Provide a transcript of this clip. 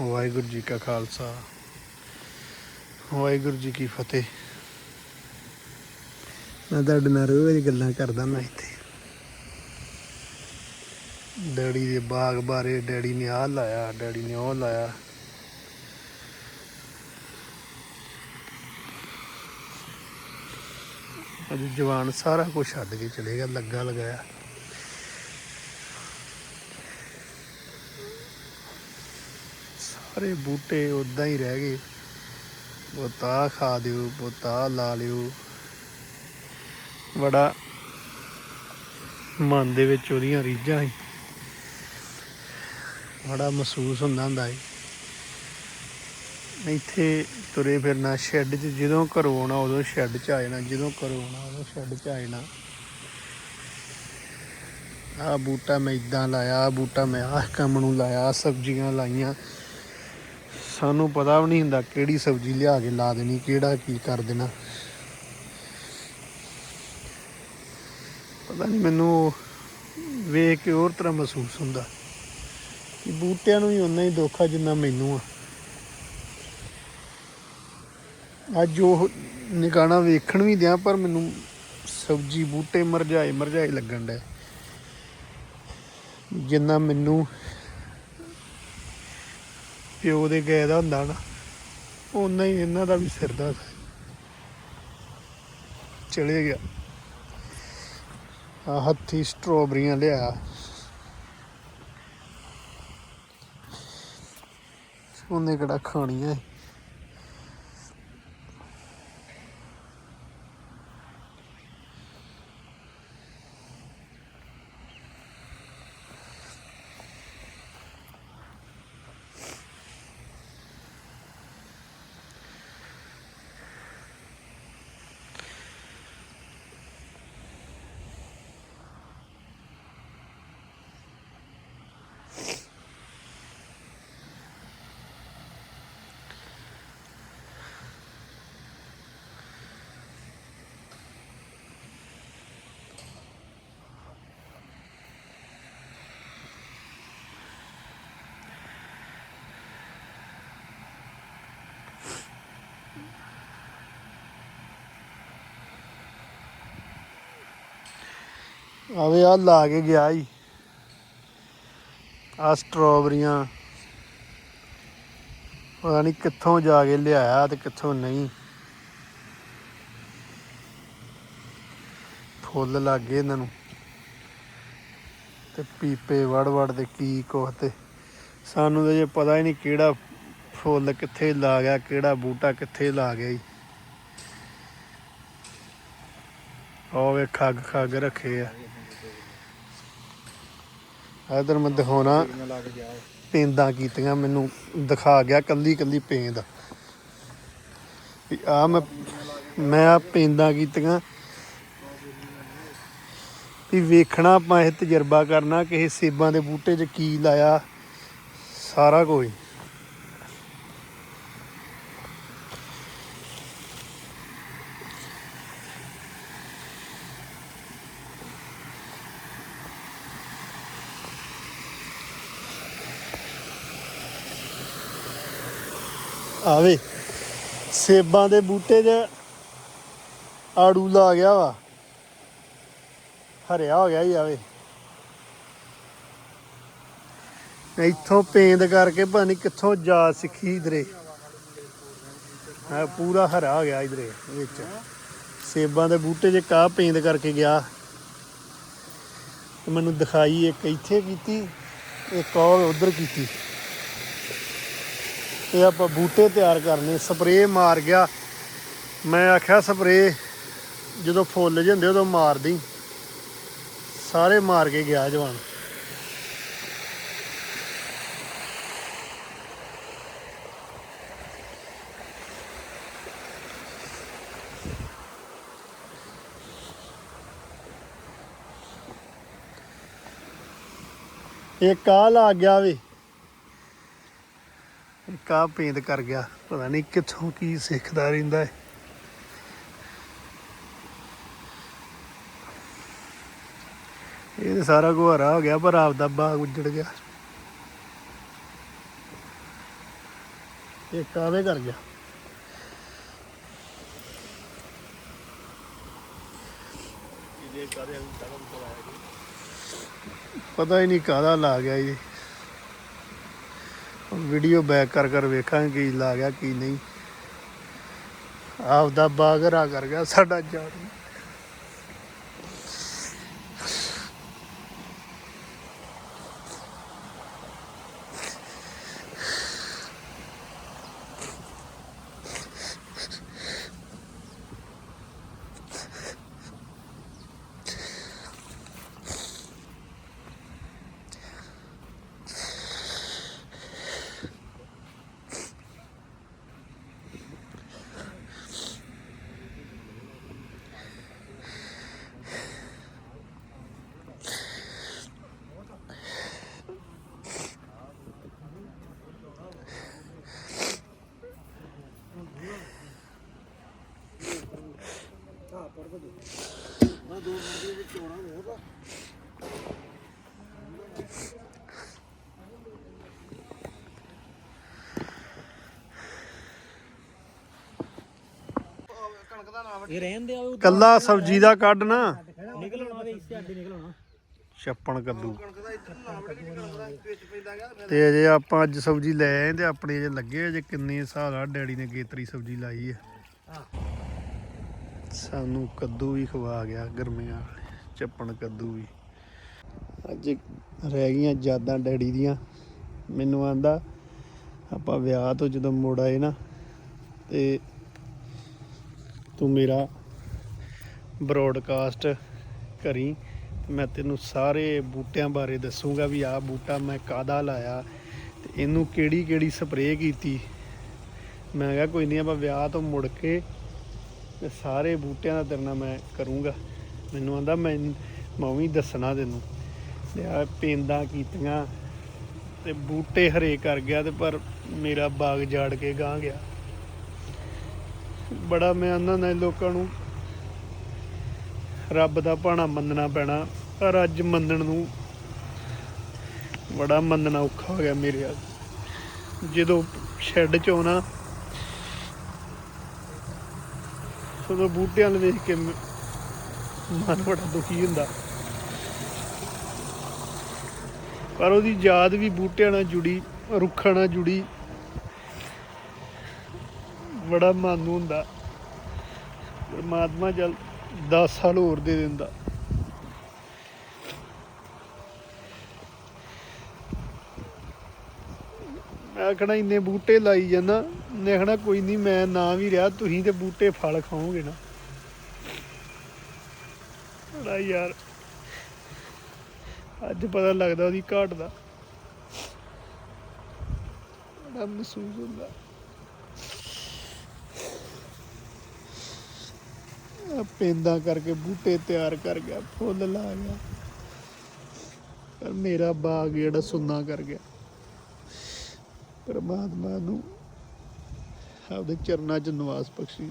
ਵਾਹਿਗੁਰੂ ਜੀ ਕਾ ਖਾਲਸਾ। ਵਾਹਿਗੁਰੂ ਜੀ ਕੀ ਫਤਿਹ। ਮੈਂ ਤੁਹਾਡੇ ਨਾਲ ਰੋਜ਼ ਗੱਲਾਂ ਕਰਦਾ ਮੈਂ ਇੱਥੇ। ਡੈਡੀ ਦੇ ਬਾਗ ਬਾਰੇ ਡੈਡੀ ਨੇ ਆਹ ਲਾਇਆ, ਡੈਡੀ ਨੇ ਉਹ ਲਾਇਆ। ਅੱਜ ਜਵਾਨ ਸਾਰਾ ਕੁਝ ਛੱਡ ਕੇ ਚਲੇ ਗਿਆ, ਲੱਗਾ ਲਗਾਇਆ। ਸਾਰੇ ਬੂਟੇ ਉਦਾਂ ਹੀ ਰਹਿ ਗਏ। ਬੋਤਾ ਖਾ ਦਿਓ ਬੋਤਾ ਲਾ ਲਿਓ। ਬੜਾ ਮਨ ਦੇ ਵਿੱਚ ਉਹਦੀਆਂ ਰੀਝਾਂ ਸੀ। ਬੜਾ ਮਹਿਸੂਸ ਹੁੰਦਾ ਹੁੰਦਾ ਸੀ। ਇੱਥੇ ਤੁਰੇ ਫਿਰਨਾ, ਸ਼ੈੱਡ 'ਚ ਜਦੋਂ ਘਰੋਂ ਆਉਣਾ ਉਦੋਂ ਸ਼ੈੱਡ 'ਚ ਆ ਜਾਣਾ, ਜਦੋਂ ਘਰੋਂ ਆਉਣਾ ਉਦੋਂ ਸ਼ੈੱਡ 'ਚ ਆ ਜਾਣਾ। ਆਹ ਬੂਟਾ ਮੈਂ ਇਦਾਂ ਲਾਇਆ, ਆਹ ਬੂਟਾ ਮੈਂ ਆਹ ਕੰਮ ਨੂੰ ਲਾਇਆ ਸਬਜ਼ੀਆਂ ਲਾਈਆਂ। ਸਾਨੂੰ ਪਤਾ ਵੀ ਨਹੀਂ ਹੁੰਦਾ ਕਿਹੜੀ ਸਬਜ਼ੀ ਲਿਆ ਕੇ ਲਾ ਦੇਣੀ, ਕਿਹੜਾ ਕੀ ਕਰ ਦੇਣਾ। ਪਤਾ ਨਹੀਂ ਮੈਨੂੰ ਵੇਖ ਕੇ ਹੋਰ ਤਰ੍ਹਾਂ ਮਹਿਸੂਸ ਹੁੰਦਾ ਕਿ ਬੂਟਿਆਂ ਨੂੰ ਵੀ ਉਨਾ ਹੀ ਦੁੱਖ ਆ ਜਿੰਨਾ ਮੈਨੂੰ ਆ। ਅੱਜ ਉਹ ਨਿਕਾਣਾ ਵੇਖਣ ਵੀ ਦਿਆਂ, ਪਰ ਮੈਨੂੰ ਸਬਜ਼ੀ ਬੂਟੇ ਮਰਜਾਏ ਮਰਜਾਏ ਲੱਗਣ ਡੇ ਜਿੰਨਾ ਮੈਨੂੰ ਪਿਓ ਦੇ ਗਏ ਦਾ ਹੁੰਦਾ ਨਾ, ਓਨਾ ਹੀ ਇਹਨਾਂ ਦਾ ਵੀ ਸਿਰ ਦਾ ਚਲੇ ਗਿਆ। ਆ ਹੱਥੀ ਸਟ੍ਰਾਬੇਰੀਆਂ ਲਿਆ। ਉਹਨੇ ਕਿਹੜਾ ਖਾਣੀਆਂ ਆਵੇ ਆ ਲਾ ਕੇ ਗਿਆ ਹੀ ਆ ਸਟ੍ਰਾਬੇਰੀਆਂ ਪਤਾ ਨਹੀਂ ਕਿੱਥੋਂ ਜਾ ਕੇ ਲਿਆਇਆ ਤੇ ਕਿੱਥੋਂ ਨਹੀਂ। ਫੁੱਲ ਲੱਗੇ ਇਹਨਾਂ ਨੂੰ। ਤੇ ਪੀਪੇ ਵੜ ਵੜ ਦੇ ਕੀ ਕੁਛ ਤੇ। ਸਾਨੂੰ ਤਾਂ ਜੇ ਪਤਾ ਹੀ ਨਹੀਂ ਕਿਹੜਾ ਫੁੱਲ ਕਿੱਥੇ ਲਾ ਗਿਆ, ਕਿਹੜਾ ਬੂਟਾ ਕਿੱਥੇ ਲਾ ਗਿਆ ਜੀ ਉਹ ਵੇ ਖੱਗ ਖੱਗ ਰੱਖੇ ਆ। ਇਧਰ ਮੈਂ ਦਿਖਾਉਣਾ। ਪੇਂਦਾਂ ਕੀਤੀਆਂ, ਮੈਨੂੰ ਦਿਖਾ ਗਿਆ ਕੱਲੀ ਕੱਲੀ ਪੇਂਦ ਵੀ ਆ ਮੈਂ ਮੈਂ ਆ ਪੇਂਦਾਂ ਕੀਤੀਆਂ। ਵੀ ਵੇਖਣਾ ਆਪਾਂ ਇਹ ਤਜਰਬਾ ਕਰਨਾ, ਕਿਸੇ ਸੇਬਾਂ ਦੇ ਬੂਟੇ 'ਚ ਕੀ ਲਾਇਆ, ਸਾਰਾ ਕੁਝ। ਆਵੇ। ਸੇਬਾਂ ਦੇ ਬੂਟੇ 'ਚ ਆੜੂ ਲਾ ਗਿਆ ਵਾ। ਹਰਿਆ ਹੋ ਗਿਆ ਹੀ ਆਵੇ। ਇੱਥੋਂ ਪੇਂਦ ਕਰਕੇ ਪਤਾ ਨਹੀਂ ਕਿੱਥੋਂ ਜਾ ਸਿੱਖੀ ਇਧਰੇ। ਆ ਪੂਰਾ ਹਰਾ ਹੋ ਗਿਆ ਇਧਰੇ ਵਿੱਚ। ਸੇਬਾਂ ਦੇ ਬੂਟੇ 'ਚ ਕਾਹ ਪੇਂਦ ਕਰਕੇ ਗਿਆ। ਮੈਨੂੰ ਦਿਖਾਈ ਇੱਕ ਇੱਥੇ ਕੀਤੀ, ਇੱਕ ਔਰ ਉਧਰ ਕੀਤੀ। ਇਹ ਆਪਾਂ ਬੂਟੇ ਤਿਆਰ ਕਰਨੇ, ਸਪਰੇਅ ਮਾਰ ਗਿਆ। ਮੈਂ ਆਖਿਆ, ਸਪਰੇਅ ਜਦੋਂ ਫੁੱਲ ਜਾਂਦੇ ਉਦੋਂ ਮਾਰਦੀ ਸਾਰੇ ਮਾਰ ਕੇ ਗਿਆ ਜਵਾਨ। ਇੱਕ ਆ ਗਿਆ ਵੀ। ਇੱਕ ਆ ਪੇਂਦ ਕਰ ਗਿਆ, ਪਤਾ ਨਹੀਂ ਕਿੱਥੋਂ ਕੀ ਸਿੱਖਦਾ ਰਹਿੰਦਾ ਹੈ। ਇਹ ਤੇ ਸਾਰਾ ਗੁਹਾਰਾ ਹੋ ਗਿਆ, ਪਰ ਆਪਦਾ ਬਾਗ ਉੱਜੜ ਗਿਆ। ਇੱਕ ਆਵੇ ਕਰ ਗਿਆ? ਪਤਾ ਹੀ ਨਹੀਂ ਕਾਹਦਾ ਲਾ ਗਿਆ ਜੀ ਵੀਡੀਓ ਬੈਕ ਕਰ ਕਰ ਵੇਖਾਂਗੇ ਕੀ ਲਾ ਗਿਆ, ਕੀ ਨਹੀਂ। ਆਪਦਾ ਬਾਗਰਾ ਕਰ ਗਿਆ ਸਾਡਾ ਜਾਨ। ਇਹ ਰਹਿਣ ਦੇ ਉਹ ਕੱਲਾ ਸਬਜ਼ੀ ਦਾ ਕੱਢ ਨਾ। ਨਿਕਲਣਾ ਵੇ ਇਸੇ ਅੱਡੇ ਨਿਕਲਣਾ ਛੱਪਣ ਕੱਦੂ। ਤੇ ਅਜੇ ਆਪਾਂ ਅੱਜ ਸਬਜ਼ੀ ਲੈ ਆਏ ਤੇ ਆਪਣੇ ਅਜੇ ਲੱਗੇ ਅਜੇ ਕਿੰਨੇ ਹਿਸਾਬ ਨਾਲ ਡੈਡੀ ਨੇ ਗੇਤਰੀ ਸਬਜ਼ੀ ਲਾਈ ਹੈ ਸਾਨੂੰ ਕੱਦੂ ਵੀ ਖਵਾ ਗਿਆ ਗਰਮੀਆਂ ਵਾਲੇ। ਚੱਪਣ ਕੱਦੂ ਵੀ। ਅੱਜ ਰਹਿ ਗਈਆਂ ਯਾਦਾਂ ਡੈਡੀ ਦੀਆਂ। ਮੈਨੂੰ ਆਂਦਾ, ਆਪਾਂ ਵਿਆਹ ਤੋਂ ਜਦੋਂ ਮੁੜ ਆਏ ਨਾ, ਤੇ ਤੂੰ ਮੇਰਾ ਬਰੋਡਕਾਸਟ ਕਰੀ ਮੈਂ ਤੈਨੂੰ ਸਾਰੇ ਬੂਟਿਆਂ ਬਾਰੇ ਦੱਸੂਗਾ ਵੀ ਆਹ ਬੂਟਾ ਮੈਂ ਕਾਦਾ ਲਾਇਆ, ਤੇ ਇਹਨੂੰ ਕਿਹੜੀ ਕਿਹੜੀ ਸਪਰੇਅ ਕੀਤੀ? ਮੈਂ ਕਿਹਾ, ਕੋਈ ਨਹੀਂ, ਆਪਾਂ ਵਿਆਹ ਤੋਂ ਮੁੜ ਕੇ ਤੇ ਸਾਰੇ ਬੂਟਿਆਂ ਦਾ ਤੇਰੇ ਨਾਲ ਮੈਂ ਕਰੂੰਗਾ। ਮੈਨੂੰ ਆਂਦਾ, ਮੈਂ ਮੈਂ ਵੀ ਦੱਸਣਾ ਤੈਨੂੰ। ਤੇ ਆ ਪੇਂਦਾਂ ਕੀਤੀਆਂ ਤੇ ਬੂਟੇ ਹਰੇ ਕਰ ਗਿਆ ਤੇ ਪਰ ਮੇਰਾ ਬਾਗ ਜਾੜ ਕੇ ਗਾਂ ਗਿਆ। ਬੜਾ ਮੈਂ ਆਂਦਾ ਨਾ ਲੋਕਾਂ ਨੂੰ। ਰੱਬ ਦਾ ਭਾਣਾ ਮੰਨਣਾ ਪੈਣਾ, ਪਰ ਅੱਜ ਮੰਨਣ ਨੂੰ ਬੜਾ ਮੰਨਣਾ ਔਖਾ ਹੋ ਗਿਆ ਮੇਰੇ ਅੱਜ ਜਦੋਂ ਸ਼ੈੱਡ ਚ ਆਉਣਾ ਉਦੋਂ ਬੂਟਿਆਂ ਨੂੰ ਵੇਖ ਕੇ ਮਨ ਬੜਾ ਦੁਖੀ ਹੁੰਦਾ। ਪਰ ਉਹਦੀ ਯਾਦ ਵੀ ਬੂਟਿਆਂ ਨਾਲ ਜੁੜੀ, ਰੁੱਖਾਂ ਨਾਲ ਜੁੜੀ। ਬੜਾ ਮਨ ਨੂੰ ਹੁੰਦਾ। ਪਰਮਾਤਮਾ ਜਲ 10 ਸਾਲ ਹੋਰ ਦੇ ਦਿੰਦਾ। ਮੈਂ ਆਖਣਾ ਇੰਨੇ ਬੂਟੇ ਲਾਈ ਜਾਂਦਾ ਮੈਂ ਆਖਣਾ ਕੋਈ ਨਹੀਂ ਮੈਂ ਨਾ ਵੀ ਰਿਹਾ, ਤੁਸੀਂ ਤੇ ਬੂਟੇ ਫਲ ਖਾਓਗੇ ਨਾ। ਬੜਾ ਯਾਰ। ਅੱਜ ਪਤਾ ਲੱਗਦਾ ਉਹਦੀ ਘਾਟ ਦਾ। ਬੜਾ ਮਹਿਸੂਸ ਹੁੰਦਾ। ਆ ਪੈਂਦਾ ਕਰਕੇ ਬੂਟੇ ਤਿਆਰ ਕਰ ਗਿਆ, ਫੁੱਲ ਲਾ ਗਿਆ। ਪਰ ਮੇਰਾ ਬਾਗ ਜਿਹੜਾ ਸੁੰਨਾ ਕਰ ਗਿਆ। ਪਰਮਾਤਮਾ ਨੂੰ ਆਪਦੇ ਚਰਨਾਂ 'ਚ ਨਿਵਾਸ ਬਖਸ਼ੀ।